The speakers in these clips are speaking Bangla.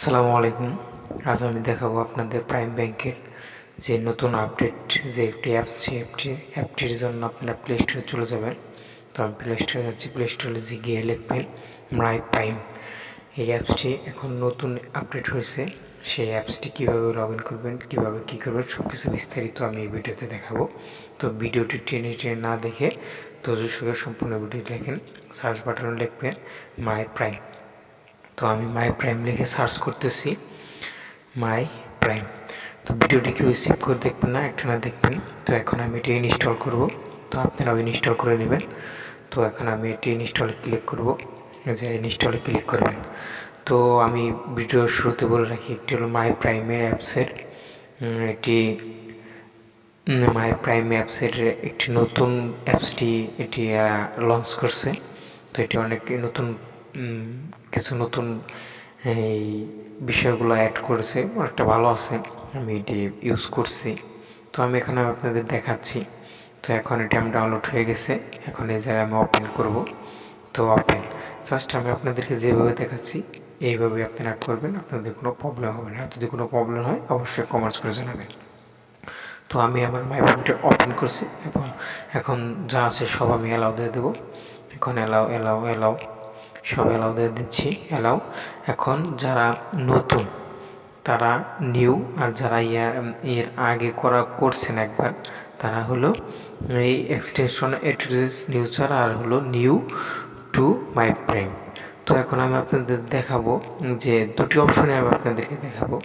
আসসালামু আলাইকুম। আজ আমি দেখাবো আপনাদের প্রাইম ব্যাংকের যে নতুন আপডেট যে একটি অ্যাপস সেই অ্যাপটি অ্যাপটির জন্য আপনারা প্লে স্টোরে চলে যাবেন। তো আমি প্লে স্টোরে যাচ্ছি। প্লে স্টোরে যে গিয়ে লিখবেন মাই প্রাইম এই অ্যাপসটি এখন নতুন আপডেট হয়েছে। সেই অ্যাপসটি কীভাবে লগ ইন করবেন, কীভাবে কী করবেন সব কিছু বিস্তারিত আমি এই ভিডিওতে দেখাবো। তো ভিডিওটি টেনে টেনে না দেখে ধৈর্য সঙ্গে সম্পূর্ণ ভিডিও দেখেন। সার্চ বাটনে লিখবেন মাই প্রাইম তো আমি মাই প্রাইম লিখে সার্চ করতেছি। মাই প্রাইম তো ভিডিওটি কেউ সেভ করে দেখবেন না, একটা না দেখবেন। তো এখন আমি এটি ইনস্টল করব। তো আপনারাও ইনস্টল করে নেবেন। তো এখন আমি এটি ইনস্টলে ক্লিক করব। যে ইনস্টলে ক্লিক করবেন। তো আমি ভিডিওর শুরুতে বলে রাখি একটি হলো মাই প্রাইমের অ্যাপসের এটি মাই প্রাইম অ্যাপসের একটি নতুন অ্যাপসটি এটি লঞ্চ করছে। তো এটি অনেক নতুন কিছু নতুন, এই বিষয়গুলো অ্যাড করেছে, অনেকটা ভালো আছে। আমি এটি ইউজ করছি। তো আমি এখানে আপনাদের দেখাচ্ছি। তো এখন এটি আমি ডাউনলোড হয়ে গেছে। এখন এই জায়গায় আমি ওপেন করব। তো ওপেন জাস্ট আমি আপনাদেরকে যেভাবে দেখাচ্ছি, এইভাবে আপনারা করবেন, আপনাদের কোনো প্রবলেম হবে না। যদি কোনো প্রবলেম হয়, অবশ্যই কমার্স করে জানাবেন। তো আমি আমার মাই ফোনটা ওপেন করছি এবং এখন যা আছে সব আমি অ্যালাউ দিয়ে দেবো। এখন অ্যালাউ অ্যালাউ অ্যালাউ সব অ্যালাউ দিয়ে দিচ্ছি অ্যালাউ এখন যারা নতুন, তারা নিউ আর যারা এর আগে করা করছেন একবার, তারা হলো এই এক্সটেনশন এট্রিস নিউজার আর হলো নিউ টু মাই প্রাইম তো এখন আমি আপনাদের দেখাবো যে দুটি অপশনে আমি আপনাদেরকে দেখাবো।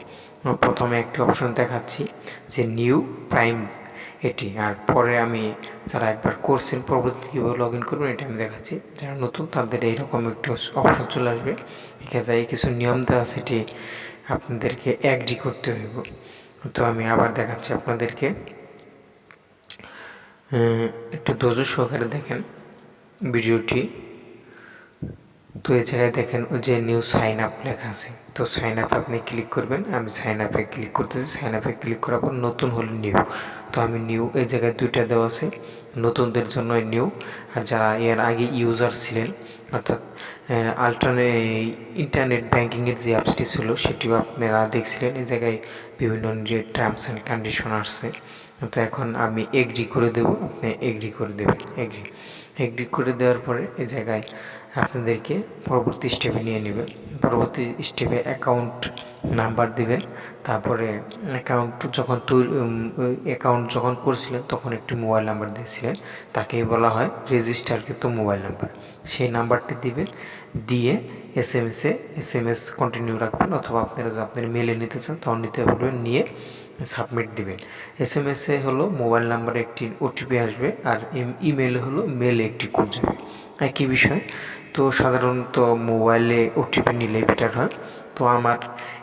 প্রথমে একটি অপশন দেখাচ্ছি যে নিউ প্রাইম এটি। আর পরে আমি যারা একবার করছেন পরবর্তী কীভাবে লগ ইন করবেন, এটা আমি দেখাচ্ছি। যারা নতুন, তাদের এইরকম একটি অপশন চলে আসবে। এখানে কিছু নিয়ম দেওয়া সেটি আপনাদেরকে অ্যাগ্রি করতে হইব। তো আমি আবার দেখাচ্ছি আপনাদেরকে। একটু ধৈর্য সহকারে দেখেন ভিডিওটি। তো এই জায়গায় দেখেন ওই যে নিউ সাইন আপ লেখা আছে। তো সাইন আপে আপনি ক্লিক করবেন, আমি সাইন আপে ক্লিক করতেছি সাইন আপে ক্লিক করার পর নতুন হলো নিউ তো আমি নিউ এই জায়গায় দুইটা দেওয়া আছে, নতুনদের জন্য নিউ আর যারা এর আগে ইউজার ছিলেন, অর্থাৎ আল্টারনে ইন্টারনেট ব্যাঙ্কিংয়ের যে অ্যাপসটি ছিল, সেটিও আপনারা দেখছিলেন। এই জায়গায় বিভিন্ন টার্মস অ্যান্ড কন্ডিশন আসছে। তো এখন আমি এগ্রি করে দেব। আপনি এগ্রি করে দেবেন এগ্রি এগ্রি করে দেওয়ার পরে এই জায়গায় আপনাদেরকে পরবর্তী স্টেপে নিয়ে নেবে পরবর্তী স্টেপে অ্যাকাউন্ট নাম্বার দিবেন। তারপরে অ্যাকাউন্ট যখন তৈরি অ্যাকাউন্ট যখন করছিলেন, তখন একটি মোবাইল নাম্বার দিয়েছিলেন। তাকেই বলা হয় রেজিস্টারকৃত মোবাইল নাম্বার সেই নাম্বারটি দিবেন, দিয়ে এস এম এসে এস এম এস কন্টিনিউ রাখবেন। অথবা আপনারা যদি আপনার মেলে নিতে চান, তখন নিতে পারবেন নিয়ে সাবমিট দিবেন। এস এম এসে হলো মোবাইল নাম্বারে একটি ওটিপি আসবে আর ইমেলে হলো মেলে একটি কোড যাবে একই বিষয়, তো সাধারণত মোবাইলে ওটিপি নিলে বেটার হয়। তো আমার,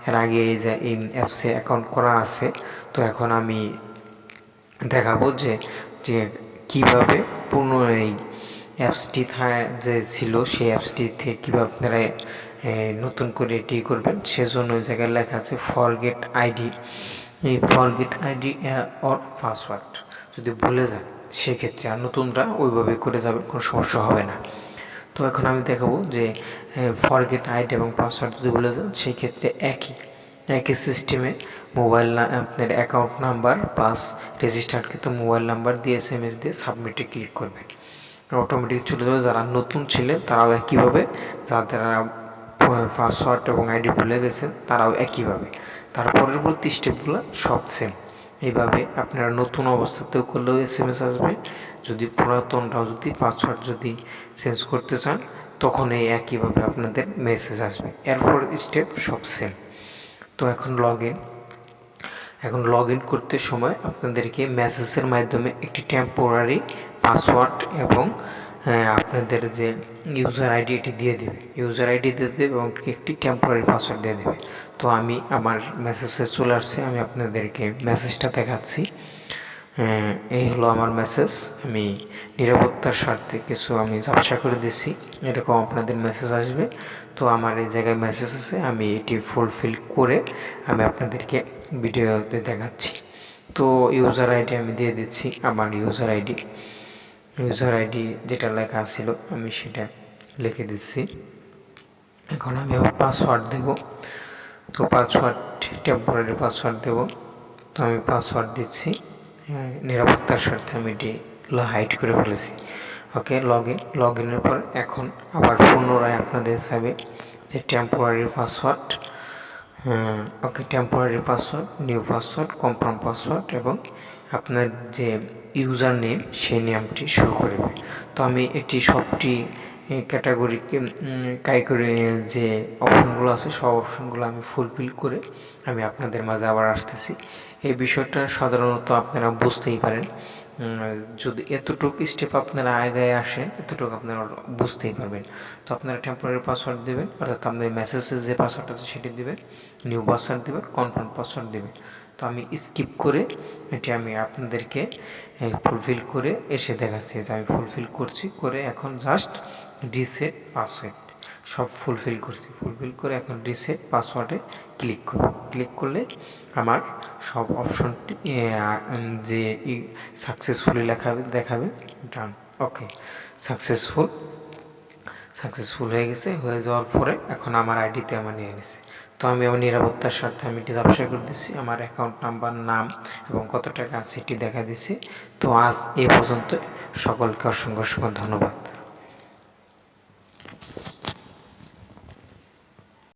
এর আগে এই যে এই অ্যাপসে অ্যাকাউন্ট করা আছে, তো এখন আমি দেখাবো যে যে কীভাবে পূর্ণ এই অ্যাপসটি যে ছিল, সেই অ্যাপসটি থেকে কীভাবে আপনারা নতুন করে এটি করবেন। সেজন্য ওই জায়গায় লেখা আছে ফরগেট আইডি এই ফরগেট আইডি অর পাসওয়ার্ড যদি ভুলে যান, সেক্ষেত্রে আর নতুনরা ওইভাবে করে যাবে কোনো সমস্যা হবে না। তো এখন আমি দেখাবো যে ফরগেট আইডি এবং পাসওয়ার্ড যদি বলে যান সেই ক্ষেত্রে একই একই সিস্টেমে মোবাইল আপনার অ্যাকাউন্ট নাম্বার প্লাস রেজিস্টার্ডকৃত মোবাইল নাম্বার দিয়ে এস এম এস দিয়ে সাবমিটে ক্লিক করবেন অটোমেটিক চলে যাবে, যারা নতুন ছিলেন, তারাও একইভাবে যারা পাসওয়ার্ড এবং আইডি ভুলে গেছেন, তারাও একইভাবে। তার পরবর্তী স্টেপগুলো সব সেম এইভাবে আপনারা নতুন অবস্থাতেও করলেও এস এম এস আসবে। যদি পুরাতনটাও যদি পাসওয়ার্ড যদি চেঞ্জ করতে চান তখন এই একইভাবে আপনাদের মেসেজ আসবে। এরপর স্টেপ সব সেম তো এখন লগ ইন এখন লগ ইন করতে সময় আপনাদেরকে মেসেজের মাধ্যমে একটি টেম্পোরারি পাসওয়ার্ড এবং আপনাদের যে ইউজার আইডি এটি দিয়ে দেবে ইউজার আইডি দিয়ে দেবে এবং একটি টেম্পোরারি পাসওয়ার্ড দিয়ে দেবে। তো আমি আমার মেসেজে চলে আসছে, আমি আপনাদেরকে মেসেজটা দেখাচ্ছি। এই হলো আমার মেসেজ আমি নিরাপত্তার স্বার্থে কিছু আমি ঝাপসা করে দিচ্ছি, এরকম আপনাদের মেসেজ আসবে। তো আমার এই জায়গায় মেসেজ আছে, আমি এটি ফুলফিল করে আমি আপনাদেরকে ভিডিওতে দেখাচ্ছি। তো ইউজার আইডি আমি দিয়ে দিচ্ছি, আমার ইউজার আইডি ইউজার আইডি যেটা লেখা ছিল আমি সেটা লিখে দিচ্ছি। এখন আমি আমার পাসওয়ার্ড দেব। তো পাসওয়ার্ড টেম্পোরারি পাসওয়ার্ড দেব। তো আমি পাসওয়ার্ড দিচ্ছি। হ্যাঁ, নিরাপত্তার স্বার্থে আমি এটি হাইড করে ফেলেছি। ওকে লগ ইন লগ ইনের পর এখন আবার পুনরায় আপনাদের চাইবে যে temporary password okay temporary password new password confirm password এবং আপনার যে ইউজার নেম সেই নেমটি শো করবে। তো আমি এটি সবটি ক্যাটাগরি করে যে অপশনগুলো আছে, সব অপশনগুলো আমি ফুলফিল করে আমি আপনাদের মাঝে আবার আসতেছি। এই বিষয়টা সাধারণত আপনারা বুঝতেই পারেন। যদি এতটুকু স্টেপ আপনারা আগায় আসেন, এতটুকু আপনারা বুঝতেই পারবেন। তো আপনারা টেম্পোরারি পাসওয়ার্ড দেবেন, অর্থাৎ আপনাদের মেসেজের যে পাসওয়ার্ড আছে সেটি দেবেন নিউ পাসওয়ার্ড দেবেন কনফার্ম পাসওয়ার্ড দেবেন। তো আমি স্কিপ করে এটি আমি আপনাদেরকে ফুলফিল করে এসে দেখাচ্ছি। যে আমি ফুলফিল করছি, করে এখন জাস্ট রিসেট পাসওয়ার্ড সব ফুলফিল করছি। ফুলফিল করে এখন রিসেট পাসওয়ার্ডে ক্লিক করব। ক্লিক করলে আমার সব অপশনটি যে সাকসেসফুলি লেখাবে, দেখাবে ডান ওকে সাকসেসফুল সাকসেসফুল হয়ে গেছে। হয়ে যাওয়ার পরে এখন আমার আইডিতে আমার নিয়ে নিছে। তো আমি আমার নিরাপত্তার স্বার্থে আমি এটি ব্যবসা করে দিচ্ছি আমার অ্যাকাউন্ট নাম্বার নাম এবং কত টাকা আছে এটি দেখা দিচ্ছি তো আজ এ পর্যন্ত সকলকে অসংখ্য অসংখ্য ধন্যবাদ।